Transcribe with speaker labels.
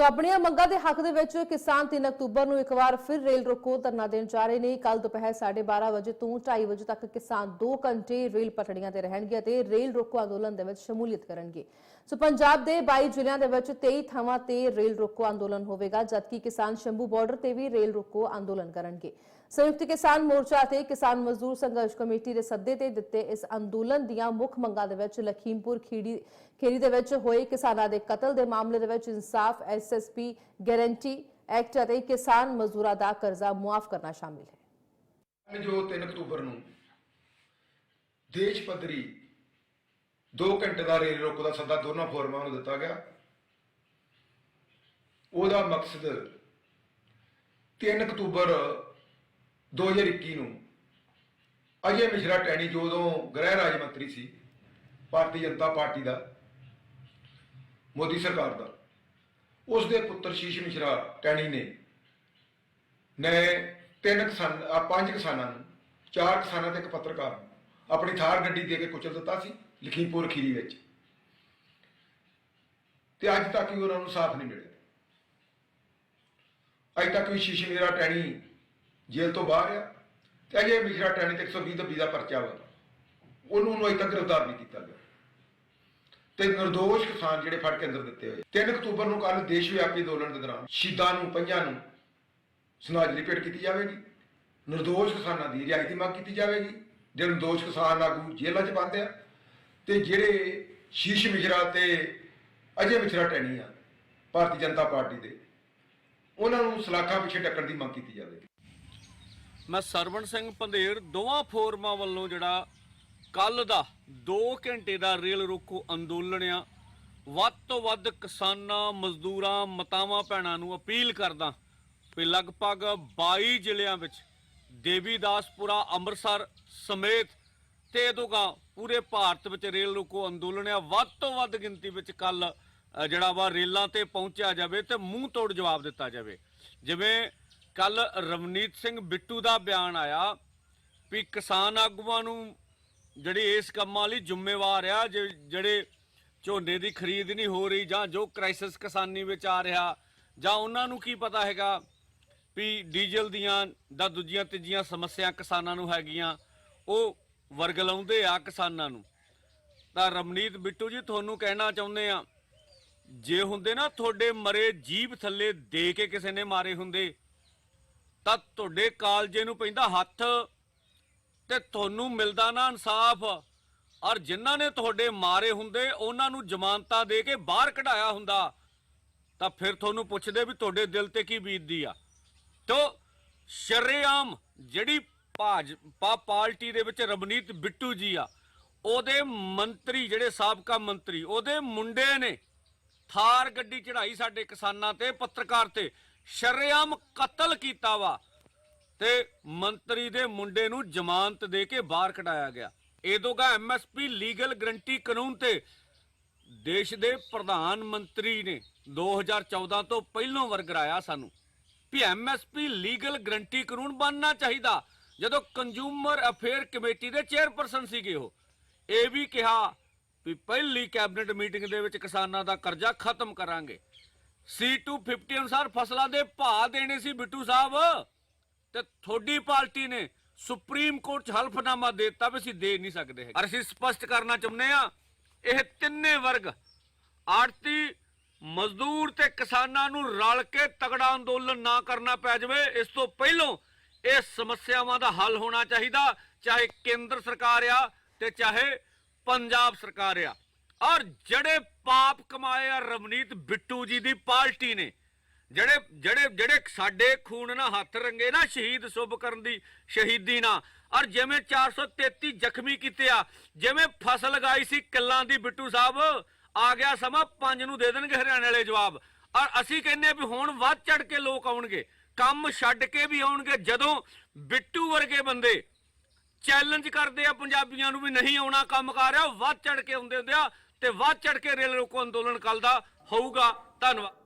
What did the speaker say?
Speaker 1: ਸੋ ਆਪਣੀਆਂ ਮੰਗਾਂ ਦੇ ਹੱਕ ਦੇ ਵਿੱਚ ਕਿਸਾਨ 3 ਅਕਤੂਬਰ ਨੂੰ ਇੱਕ ਵਾਰ ਫਿਰ ਰੇਲ ਰੋਕੋ ਧਰਨਾ ਦੇਣ ਜਾ ਰਹੇ ਨੇ। ਕੱਲ ਦੁਪਹਿਰ 12:30 ਵਜੇ ਤੋਂ 2:30 ਵਜੇ ਤੱਕ ਕਿਸਾਨ 2 ਘੰਟੇ ਰੇਲ ਪਟੜੀਆਂ ਤੇ ਰਹਿਣਗੇ ਅਤੇ ਰੇਲ ਰੋਕੋ ਅੰਦੋਲਨ ਦੇ ਵਿੱਚ ਸ਼ਮੂਲੀਅਤ ਕਰਨਗੇ। ਸੋ ਪੰਜਾਬ ਦੇ 22 ਜ਼ਿਲ੍ਹਿਆਂ ਦੇ ਵਿੱਚ 23 ਥਾਵਾਂ ਤੇ ਰੇਲ ਰੋਕੋ ਅੰਦੋਲਨ ਹੋਵੇਗਾ, ਜਦਕਿ ਕਿਸਾਨ ਸ਼ੰਭੂ ਬਾਰਡਰ ਤੇ ਵੀ ਰੇਲ ਰੋਕੋ ਅੰਦੋਲਨ ਕਰਨਗੇ। ਸੰਯੁਕਤ ਕਿਸਾਨ ਮੋਰਚਾ ਤੇ ਕਿਸਾਨ ਮਜ਼ਦੂਰ ਸੰਘਰਸ਼ ਕਮੇਟੀ ਦੇ ਸੱਦੇ ਤੇ ਦਿੱਤੇ ਇਸ ਅੰਦੋਲਨ ਦੀਆਂ ਮੁੱਖ ਮੰਗਾਂ ਦੇ ਵਿੱਚ ਲਖੀਮਪੁਰ ਖੀੜੀ ਖੇਰੀ ਦੇ ਵਿੱਚ ਹੋਏ ਕਿਸਾਨਾਂ ਦੇ ਕਤਲ ਦੇ ਮਾਮਲੇ ਦੇ ਵਿੱਚ ਇਨਸਾਫ ਐਸਐਸਪੀ ਗਾਰੰਟੀ ਐਕਟ ਅਤੇ ਕਿਸਾਨ ਮਜ਼ਦੂਰਾਂ ਦਾ ਕਰਜ਼ਾ ਮੁਆਫ ਕਰਨਾ ਸ਼ਾਮਿਲ ਹੈ।
Speaker 2: ਜੋ 3 ਅਕਤੂਬਰ ਨੂੰ। ਦੇਸ਼ ਪੱਧਰੀ 2 ਘੰਟੇ ਦਾ ਰੇਲ ਰੋਕੋ ਦਾ ਸੱਦਾ ਦੋਨਾਂ ਫੋਰਮਾਂ ਨੂੰ ਦਿੱਤਾ ਗਿਆ। ਉਹਦਾ ਮਕਸਦ 3 ਅਕਤੂਬਰ 2021 ਨੂੰ ਅਜੇ ਮਿਸ਼ਰਾ ਟੈਣੀ ਜੋ ਉਦੋਂ ਗ੍ਰਹਿ ਰਾਜ ਮੰਤਰੀ ਸੀ, ਭਾਰਤੀ ਜਨਤਾ ਪਾਰਟੀ ਦਾ, ਮੋਦੀ ਸਰਕਾਰ ਦਾ ਉਸ ਦੇ ਪੁੱਤਰ ਸ਼ੀਸ਼ ਮਿਸ਼ਰਾ ਟੈਣੀ ਨੇ ਨੇ ਤਿੰਨ ਕਿਸਾਨ ਆ ਪੰਜ ਕਿਸਾਨਾਂ ਨੂੰ, ਚਾਰ ਕਿਸਾਨਾਂ ਤੇ ਇੱਕ ਪੱਤਰਕਾਰ ਨੂੰ ਆਪਣੀ ਥਾਰ ਗੱਡੀ ਦੇ ਕੇ ਕੁਚਲ ਦਿੱਤਾ ਸੀ, ਲਖੀਮਪੁਰ ਖੀਰੀ ਵਿੱਚ। ਤੇ ਅੱਜ ਤੱਕ ਵੀ ਉਹਨਾਂ ਨੂੰ ਸਾਥ ਨਹੀਂ ਮਿਲਿਆ। ਅੱਜ ਤੱਕ ਵੀ ਸ਼ੀਸ਼ ਮਿਸ਼ਰਾ ਟੈਣੀ ਜੇਲ੍ਹ ਤੋਂ ਬਾਹਰ ਆ। ਤੇ ਅਜੇ ਮਿਸ਼ਰਾ ਟੈਣੀ ਤੇ 120 ਦਾ ਵੀਜ਼ਾ ਪਰਚਾ ਵਾ, ਉਹਨੂੰ ਨੂੰ ਅਜੇ ਤੱਕ ਗ੍ਰਿਫਤਾਰ ਨਹੀਂ ਕੀਤਾ ਗਿਆ। ਤੇ ਨਿਰਦੋਸ਼ ਕਿਸਾਨ ਜਿਹੜੇ ਫੜ ਕੇ ਅੰਦਰ ਦਿੱਤੇ ਹੋਏ 3 ਅਕਤੂਬਰ ਨੂੰ ਕੱਲ ਦੇਸ਼ ਵਿਆਪੀ ਅੰਦੋਲਨ ਦੇ ਦੌਰਾਨ ਸ਼ਹੀਦਾਂ ਨੂੰ ਪੰਜਾਂ ਨੂੰ ਸਮਾਜਲੀ ਭੇਟ ਕੀਤੀ ਜਾਵੇਗੀ। ਨਿਰਦੋਸ਼ ਕਿਸਾਨਾਂ ਦੀ ਰਿਹਾਈ ਦੀ ਮੰਗ ਕੀਤੀ ਜਾਵੇਗੀ। ਜਿਹੜੇ ਨਿਰਦੋਸ਼ ਕਿਸਾਨ ਆਗੂ ਜੇਲ੍ਹਾਂ 'ਚ ਬੰਦ ਆ, ਤੇ ਜਿਹੜੇ ਸ਼ੀਸ਼ ਮਿਸ਼ਰਾ ਤੇ ਅਜੇ ਮਿਸ਼ਰਾ ਟੈਣੀ ਆ, ਭਾਰਤੀ ਜਨਤਾ ਪਾਰਟੀ ਦੇ, ਉਹਨਾਂ ਨੂੰ ਸਲਾਖਾਂ ਪਿੱਛੇ ਟੱਕਣ ਦੀ ਮੰਗ ਕੀਤੀ ਜਾਵੇਗੀ।
Speaker 3: ਮੈਂ ਸਰਵਣ ਸਿੰਘ ਪੰਧੇਰ ਦੋਵਾਂ ਫੋਰਮਾਂ ਵੱਲੋਂ ਜਿਹੜਾ ਕੱਲ ਦਾ 2 ਘੰਟੇ ਦਾ ਰੇਲ ਰੋਕੋ ਅੰਦੋਲਨ ਆ, ਵੱਧ ਤੋਂ ਵੱਧ ਕਿਸਾਨਾਂ, ਮਜ਼ਦੂਰਾਂ, ਮਤਾਵਾਂ, ਭੈਣਾਂ ਨੂੰ ਅਪੀਲ ਕਰਦਾ ਵੀ ਲਗਭਗ 22 ਜ਼ਿਲ੍ਹਿਆਂ ਵਿੱਚ ਦੇਵੀਦਾਸਪੁਰਾ, ਅੰਮ੍ਰਿਤਸਰ ਸਮੇਤ ਤੇ ਦੋਗਾ ਪੂਰੇ ਭਾਰਤ ਵਿੱਚ ਰੇਲ ਰੋਕੋ ਅੰਦੋਲਨ ਆ। ਵੱਧ ਤੋਂ ਵੱਧ ਗਿਣਤੀ ਵਿੱਚ ਕੱਲ ਜਿਹੜਾ ਵਾ ਰੇਲਾਂ ਤੇ ਪਹੁੰਚਿਆ ਜਾਵੇ ਤੇ ਮੂੰਹ ਤੋੜ ਜਵਾਬ ਦਿੱਤਾ ਜਾਵੇ। ਜਿਵੇਂ ਕੱਲ ਰਵਨੀਤ ਸਿੰਘ ਬਿੱਟੂ ਦਾ ਬਿਆਨ ਆਇਆ ਵੀ ਕਿਸਾਨ ਆਗੂਆਂ ਨੂੰ ਜਿਹੜੇ ਇਸ ਕੰਮਾਂ ਲਈ ਜ਼ਿੰਮੇਵਾਰ ਆ, ਜਿ- ਜਿਹੜੇ ਝੋਨੇ ਦੀ ਖਰੀਦ ਨਹੀਂ ਹੋ ਰਹੀ ਜਾਂ ਜੋ ਕ੍ਰਾਈਸਿਸ ਕਿਸਾਨੀ ਵਿੱਚ ਆ ਰਿਹਾ, ਜਾਂ ਉਹਨਾਂ ਨੂੰ ਕੀ ਪਤਾ ਹੈਗਾ ਵੀ ਡੀਜ਼ਲ ਦੀਆਂ ਦਾ ਦੂਜੀਆਂ ਤੀਜੀਆਂ ਸਮੱਸਿਆ ਕਿਸਾਨਾਂ ਨੂੰ ਹੈਗੀਆਂ, ਉਹ ਵਰਗ ਲਾਉਂਦੇ ਆ ਕਿਸਾਨਾਂ ਨੂੰ। ਤਾਂ ਰਮਨੀਤ ਬਿੱਟੂ ਜੀ, ਤੁਹਾਨੂੰ ਕਹਿਣਾ ਚਾਹੁੰਦੇ ਆ, ਜੇ ਹੁੰਦੇ ਨਾ ਤੁਹਾਡੇ ਮਰੇ ਜੀਭ ਥੱਲੇ ਦੇ ਕੇ ਕਿਸੇ ਨੇ ਮਾਰੇ ਹੁੰਦੇ ਤਾਂ ਤੁਹਾਡੇ ਕਾਲਜੇ ਨੂੰ ਪੈਂਦਾ ਹੱਥ ਤੇ ਤੁਹਾਨੂੰ ਮਿਲਦਾ ਨਾ ਇਨਸਾਫ। ਔਰ ਜਿਨ੍ਹਾਂ ਨੇ ਤੁਹਾਡੇ ਮਾਰੇ ਹੁੰਦੇ, ਉਹਨਾਂ ਨੂੰ ਜ਼ਮਾਨਤਾਂ ਦੇ ਕੇ ਬਾਹਰ ਕਢਾਇਆ ਹੁੰਦਾ। ਤਾਂ ਫਿਰ ਤੁਹਾਨੂੰ ਪੁੱਛਦੇ ਵੀ ਤੁਹਾਡੇ ਦਿਲ ਤੇ ਕੀ ਬੀਤਦੀ ਆ। ਤੋ ਸ਼ਰੇਆਮ ਜਿਹੜੀ ਭਾਜਪਾ ਪਾਰਟੀ ਦੇ ਵਿੱਚ ਰਵਨੀਤ ਬਿੱਟੂ ਜੀ ਆ, ਉਹਦੇ ਮੰਤਰੀ, ਜਿਹੜੇ ਸਾਬਕਾ ਮੰਤਰੀ, ਉਹਦੇ ਮੁੰਡੇ ਨੇ ਥਾਰ ਗੱਡੀ ਚੜਾਈ ਸਾਡੇ ਕਿਸਾਨਾਂ ਤੇ, ਪੱਤਰਕਾਰ ਤੇ। ਸ਼ਰੇਆਮ ਕਤਲ ਕੀਤਾ ਵਾ ਤੇ ਮੰਤਰੀ ਦੇ ਮੁੰਡੇ ਨੂੰ ਜ਼ਮਾਨਤ ਦੇ ਕੇ ਬਾਹਰ ਕਢਾਇਆ ਗਿਆ। ਇਹਦੋਗਾ ਐਮਐਸਪੀ ਲੀਗਲ ਗਰੰਟੀ ਕਾਨੂੰਨ ਤੇ ਦੇਸ਼ ਦੇ ਪ੍ਰਧਾਨ ਮੰਤਰੀ ਨੇ 2014 ਤੋਂ ਪਹਿਲੋਂ ਵਰਗਰਾਇਆ ਸਾਨੂੰ ਵੀ ਐਮਐਸਪੀ ਲੀਗਲ ਗਰੰਟੀ ਕਾਨੂੰਨ ਬਣਨਾ ਚਾਹੀਦਾ। ਜਦੋਂ ਕੰਜ਼ੂਮਰ ਅਫੇਅਰ ਕਮੇਟੀ ਦੇ ਚੇਅਰਪਰਸਨ ਸੀਗੇ ਉਹ, ਇਹ ਵੀ ਕਿਹਾ ਵੀ ਪਹਿਲੀ ਕੈਬਨਿਟ ਮੀਟਿੰਗ ਦੇ ਵਿੱਚ ਕਿਸਾਨਾਂ ਦਾ ਕਰਜ਼ਾ ਖਤਮ ਕਰਾਂਗੇ। C250 ਅਨੁਸਾਰ ਫਸਲਾਂ ਦੇ ਭਾਅ ਦੇਣੇ ਸੀ ਬਿੱਟੂ ਸਾਹਿਬ ਤੇ ਤੁਹਾਡੀ ਪਾਰਟੀ ਨੇ ਸੁਪਰੀਮ ਕੋਰਟ 'ਚ ਹਲਫਨਾਮਾ ਦਿੱਤਾ ਵੀ ਅਸੀਂ ਦੇ ਨਹੀਂ ਸਕਦੇ ਹੈਗੇ। ਅਸੀਂ ਸਪਸ਼ਟ ਕਰਨਾ ਚਾਹੁੰਦੇ ਆ ਇਹ ਤਿੰਨੇ ਵਰਗ ਆੜਤੀ ਮਜ਼ਦੂਰ ਤੇ ਕਿਸਾਨਾਂ ਨੂੰ ਰਲ ਕੇ ਤਗੜਾ ਅੰਦੋਲਨ ਨਾ ਕਰਨਾ ਪੈ ਜਾਵੇ, ਇਸ ਤੋਂ ਪਹਿਲਾਂ ਇਹ ਸਮੱਸਿਆਵਾਂ ਦਾ ਹੱਲ ਹੋਣਾ ਚਾਹੀਦਾ, ਚਾਹੇ ਕੇਂਦਰ ਸਰਕਾਰ ਆ ਤੇ ਚਾਹੇ ਪੰਜਾਬ ਸਰਕਾਰ ਆ ਔਰ ਜਿਹੜੇ ਪਾਪ ਕਮਾਏ ਆ ਰਵਨੀਤ ਬਿੱਟੂ ਜੀ ਦੀ ਪਾਰਟੀ ਨੇ, ਜਿਹੜੇ ਜਿਹੜੇ ਜਿਹੜੇ ਸਾਡੇ ਖੂਨ ਨਾਲ ਹੱਥ ਰੰਗੇ ਨਾ ਸ਼ਹੀਦ ਸੁਭ ਕਰਨ ਦੀ ਸ਼ਹੀਦੀ ਨਾਲ ਔਰ ਜਿਵੇਂ 433 ਜ਼ਖਮੀ ਕੀਤੇ ਆ, ਜਿਵੇਂ ਫਸਲ ਲਗਾਈ ਸੀ ਕਿੱਲਾਂ ਦੀ ਬਿੱਟੂ ਸਾਹਿਬ, ਆ ਗਿਆ ਸਮਾਂ ਪੰਜ ਨੂੰ ਦੇ ਦੇਣਗੇ ਹਰਿਆਣੇ ਵਾਲੇ ਜਵਾਬ। ਔਰ ਅਸੀਂ ਕਹਿੰਦੇ ਆ ਵੀ ਹੁਣ ਵੱਧ ਚੜ ਕੇ ਲੋਕ ਆਉਣਗੇ, ਕੰਮ ਛੱਡ ਕੇ ਵੀ ਆਉਣਗੇ, ਜਦੋਂ ਬਿੱਟੂ ਵਰਗੇ ਬੰਦੇ ਚੈਲੰਜ ਕਰਦੇ ਆ ਪੰਜਾਬੀਆਂ ਨੂੰ ਵੀ ਨਹੀਂ ਆਉਣਾ ਕੰਮ ਕਰ ਰਿਹਾ, ਵੱਧ ਚੜ ਕੇ ਆਉਂਦੇ ਹੁੰਦੇ ਆ ਤੇ ਵੱਧ ਚੜ ਕੇ ਰੇਲ ਰੋਕੋ ਅੰਦੋਲਨ ਕੱਲ ਦਾ ਹੋਊਗਾ। ਧੰਨਵਾਦ।